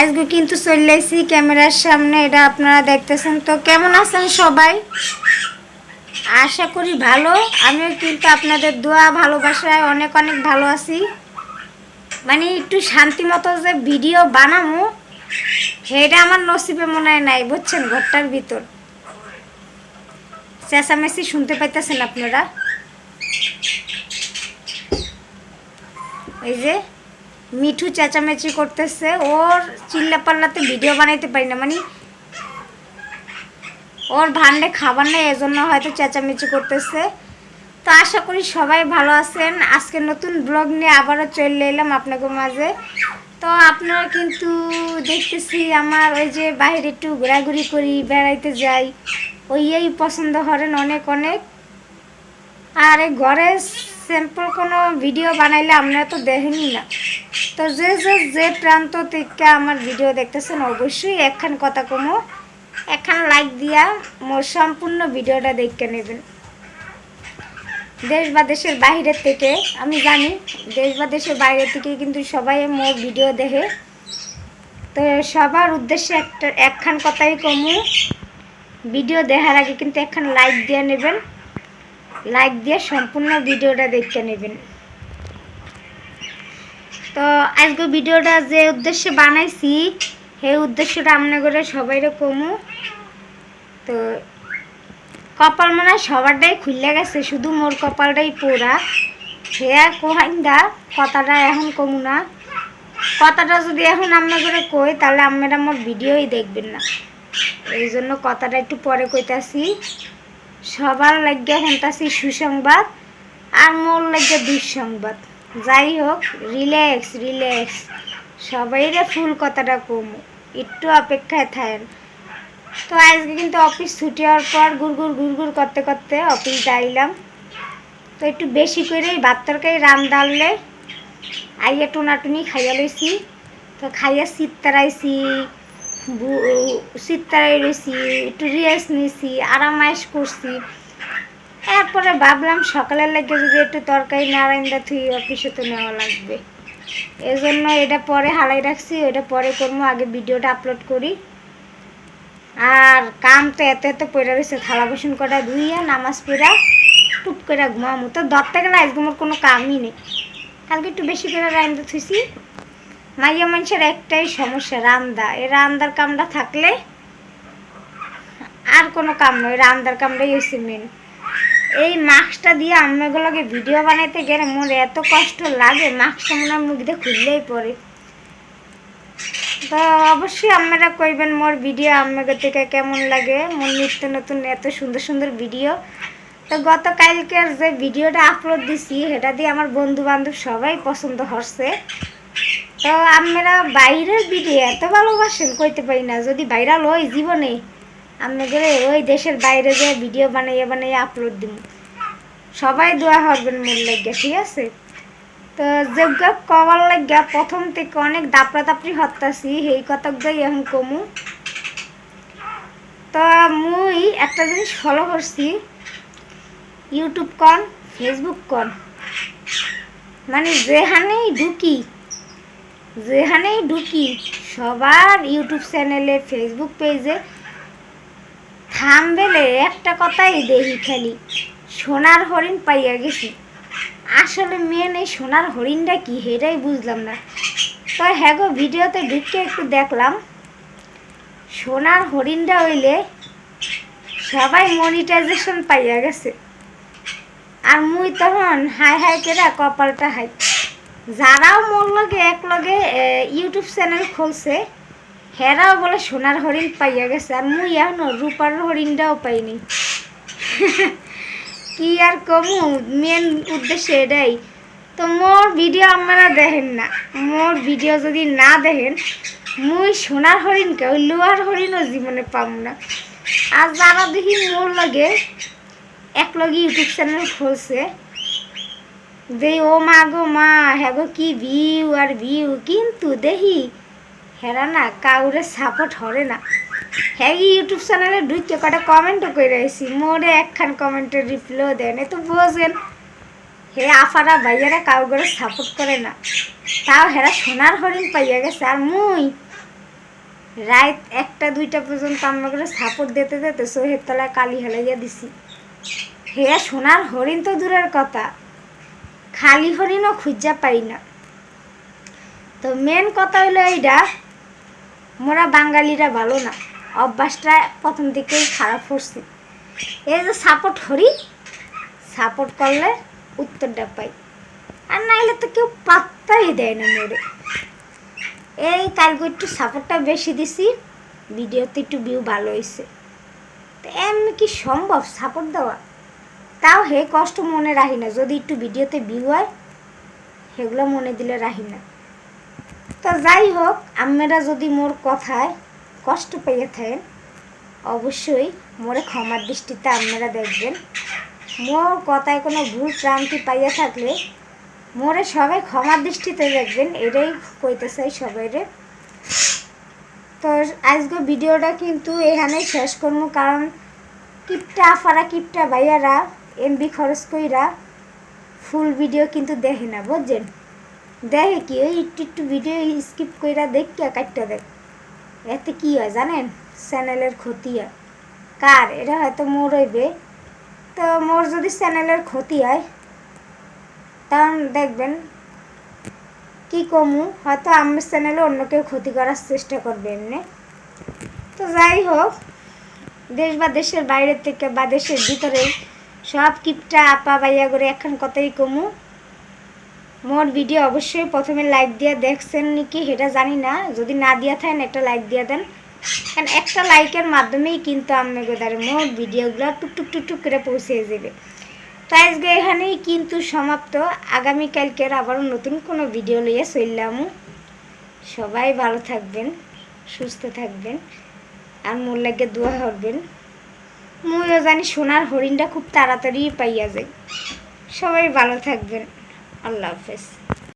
আজকে কিন্তু চলে আসি ক্যামেরার সামনে, এটা আপনারা দেখতেছেন। তো কেমন আছেন সবাই? আশা করি ভালো। আমিও কিন্তু আপনাদের দোয়া, ভালোবাসায় অনেক অনেক ভালো আছি। মানে একটু শান্তি মতো যে ভিডিও বানামো, সেটা আমার নসিবে মনে হয় নাই, বুঝছেন, ঘরটার ভিতর। চেঁচামেচি শুনতে পাইতেছেন আপনারা? এই যে মিঠু চেঁচামেচি করতেছে, ওর চিল্লা পাল্লাতে ভিডিও বানাইতে পারি না মানে ওর ভান্ডে খাবার নেই, এজন্য হয়তো চেঁচামেচি করতেছে। তো আশা করি সবাই ভালো আছেন। আজকে নতুন ব্লগ নিয়ে আবারও চলে এলাম আপনাদের মাঝে। তো আপনারা কিন্তু দেখতেছি আমার ওই যে বাইরে একটু ঘোরাঘুরি করি, বেড়াইতে যাই, ওই পছন্দ করেন অনেক অনেক। আর এই ঘরে সিম্পল কোনো ভিডিও বানাইলে আপনারা তো দেখেনি না। তো যে যে যে প্রান্ত থেকে আমার ভিডিও দেখতেছেন, অবশ্যই একখান কথা কমো। একখান লাইক দিয়া মোর সম্পূর্ণ ভিডিওটা দেখে নেবেন। দেশ বা দেশের বাইরের থেকে, আমি জানি দেশ বা দেশের বাইরে থেকে কিন্তু সবাই মোর ভিডিও দেখে। তো সবার উদ্দেশ্যে একটা, একখান কথাই কমু। ভিডিও দেখার আগে কিন্তু একখান লাইক দিয়ে নেবেন। লাইক দিয়ে সম্পূর্ণ ভিডিওটা দেখে নেবেন। তো আজকে ভিডিওটা যে উদ্দেশ্যে বানাইছি, সেই উদ্দেশ্যটা আমনে করে সবাইরে কমু তো কপাল মনে হয় সবারটাই খুললে গেছে, শুধু মোর কপালটাই পোড়া। হেয়া কোহাইন্দা কথাটা এখন কমু না। কথাটা যদি এখন আমরা করে কই, তাহলে আপনারা আমার ভিডিওই দেখবেন না। এই জন্য কথাটা একটু পরে কইতাছি। সবার লাগিয়ে শুনতাছি সুসংবাদ আর মোর লাগিয়ে দুঃসংবাদ। যাই হোক রিল্যাক্স রিল্যাক্স সবাইরে ফুল কথাটা কম, একটু অপেক্ষায় থাকেন তো আজকে কিন্তু অফিস ছুটি হওয়ার পর গুড়গুড় গুড়গুড় করতে করতে অফিস যাইলাম। তো একটু বেশি করেই ভাত তরকারি রান ডাললে আইয়া টুনাটুনি খাইয়া লইছি। তো খাইয়া শীত তারাইছি শীত তারাই রয়েছি একটু রেস্ট নিছি আরামাইশ করছি। এরপরে ভাবলাম সকালের লাগে যদি একটু তরকারি নারায়ণদা থুই অফিসে তো নেওয়া লাগবে। এজন্য এটা পরে হালাই রাখছি ওটা পরে করব, আগে ভিডিওটা আপলোড করি। আর কাম তো এত এত পড়ে রয়েছে থালা বাসন কটা ধুইয়া, নামাজ পড়া টুপ করে ঘুমামো। তো ধরতে গেলে আজকে আমার কোনো কামই নেই। কালকে একটু বেশি করে রান্দা থুইছি। মাইয়া মানুষের একটাই সমস্যা, রান্দা। এই রান্দার কামটা থাকলে আর কোনো কাম নয় রান্দার কামটাই হয়েছে মেন এই মাস্কটা দিয়ে আম্মাগুলোকে ভিডিও বানাইতে গেলে মোর এত কষ্ট লাগে, মাস্কটা মনে হয় মুখ দিয়ে খুললেই পড়ে। তো অবশ্যই আপনারা কইবেন মোর ভিডিও আপনাকে থেকে কেমন লাগে, মোর নিত্য নতুন এত সুন্দর সুন্দর ভিডিও। তো গতকালকের যে ভিডিওটা আপলোড দিছি, সেটা দিয়ে আমার বন্ধু বান্ধব সবাই পছন্দ হচ্ছে তো আপনারা বাইরের ভিডিও এত ভালোবাসেন, কইতে পারি না। যদি ভাইরাল ওই জীবনে আপনাদের ওই দেশের বাইরে যে ভিডিও বানাইয়া বানাইয়ে আপলোড দিব। সবাই দোয়া হবেন মোর লাগিয়া, ঠিক আছে? তো যোগ্য কবার লাগিয়া প্রথম থেকে অনেক দাপড়া দাপড়ি হত্যাছি সেই কথাগুলোই এখন কমু। তো মুই একটা জিনিস ফলো করছি ইউটিউব কন ফেসবুক কন। মানে যেখানেই ঢুকি যেখানেই ঢুকি, সবার ইউটিউব চ্যানেলে ফেসবুক পেজে থামবেলে একটা কথাই দেখি খালি, সোনার হরিণ পাইয়া গেছি। আসলে মেন এই সোনার হরিণটা কি সেটাই বুঝলাম না। তো হ্যাঁ গো, ভিডিওতে ঢুকে একটু দেখলাম, সোনার হরিণটা হইলে সবাই মনিটাইজেশন পাইয়া গেছে। আর মুই তখন হাই হাই কেরা কপালটা হাই যারাও মোর লগে এক লগে ইউটিউব চ্যানেল খুলছে হেরাও বলে সোনার হরিণ পাইয়া গেছে আর মুই এখনও রূপার হরিণটাও পাইনি কি আর কমু মেন উদ্দেশ্য এটাই। তো মোর ভিডিও আপনারা দেখেন না। মোর ভিডিও যদি না দেখেন, মুই সোনার হরিণকে ওই লোহার হরিণও জীবনে পাব না। আর যারা দেখি মোর লাগে এক লগে ইউটিউব চ্যানেল খুলছে যে ও মা গো মা হ্যাঁ গো কি ভিউ আর ভিউ কিন্তু দেখি হেরা না কাউরে সাপোর্ট হরে না হ্যাঁ ইউটিউব চ্যানেলে ঢুকে কটা কমেন্টও করে রয়েছি মোরে একখান কমেন্টের রিপ্লাইও দেন তো বোঝেন হে আফারা ভাইয়ারা কাউ করে সাপোর্ট করে না তাও হেরা সোনার হরিণ পাইয়া গেছে আর মুই রাত একটা দুইটা পর্যন্ত আমরা করে সাপোর্ট দিতে দিতে সোহের তলায় কালি হেলাইয়া দিছি হে সোনার হরিণ তো দূরের কথা খালি হরিণও খুঁজা পাই না। তো মেন কথা হলো এইটা মোরা বাঙালিরা ভালো না। অভ্যাসটা প্রথম দিকেই খারাপ করছি এই যে সাপোর্ট হরি সাপোর্ট করলে উত্তরটা পাই। আর নাইলে তো কেউ পাত্তাই দেয় না মোরে। এই কালকে একটু সাপোর্টটা বেশি দিছি ভিডিওতে একটু ভিউ ভালো হয়েছে তো এমনি কি সম্ভব সাপোর্ট দেওয়া? তাও হে কষ্ট মনে রাখি না। যদি একটু ভিডিওতে ভিউ হয়, সেগুলো মনে দিলে রাখি না। তো যাই হোক আপনারা যদি মোর কথায় কষ্ট পেয়ে থাকেন, অবশ্যই মোরে ক্ষমার দৃষ্টিতে আপনারা দেখবেন। মোর কথায় কোনো ভুল ক্রান্তি পাইয়া থাকলে মোরে সবাই ক্ষমার দৃষ্টিতে দেখবেন, এটাই কইতে চাই সবাইরে। তো আজকে ভিডিওটা কিন্তু এখানেই শেষ করব, কারণ কিপটা আফারা, কিপটা ভাইয়ারা এমবি খরচ কইরা ফুল ভিডিও কিন্তু দেখে না, বুঝছেন? দেখে কি? ওই একটু একটু ভিডিও স্কিপ কইরা দেখ কে কাটটা দেখ এতে কি হয় জানেন? চ্যানেলের ক্ষতি হয়। কার? এটা হয়তো মোর হইবে। তো মোর যদি চ্যানেলের ক্ষতি হয়, তখন দেখবেন কি কমু? হয়তো আমার চ্যানেলে অন্য কেউ ক্ষতি করার চেষ্টা করবে এমনি। তো যাই হোক, দেশ বা দেশের বাইরের থেকে বা দেশের ভিতরে সব কিপটা আপা বাইয়া করে এখন কথাই কমু। মোর ভিডিও অবশ্যই প্রথমে লাইক দিয়ে দেখছেন নাকি সেটা জানি না। যদি না দিয়া থাকেন একটা লাইক দিয়ে দেন। কারণ একটা লাইকের মাধ্যমেই কিন্তু আমি গোদারে মোর ভিডিওগুলো টুক টুক টুক টুক করে পৌঁছে যাবে। তাই আজকে এখানেই কিন্তু সমাপ্ত। আগামীকালকের আবারও নতুন কোনো ভিডিও লইয়ে চললাম। সবাই ভালো থাকবেন, সুস্থ থাকবেন। আর মোর লাগে দোয়া করবেন। মুইও জানি সোনার হরিণটা খুব তাড়াতাড়ি পাইয়া যায়। সবাই ভালো থাকবেন। আল্লাহ হাফেজ।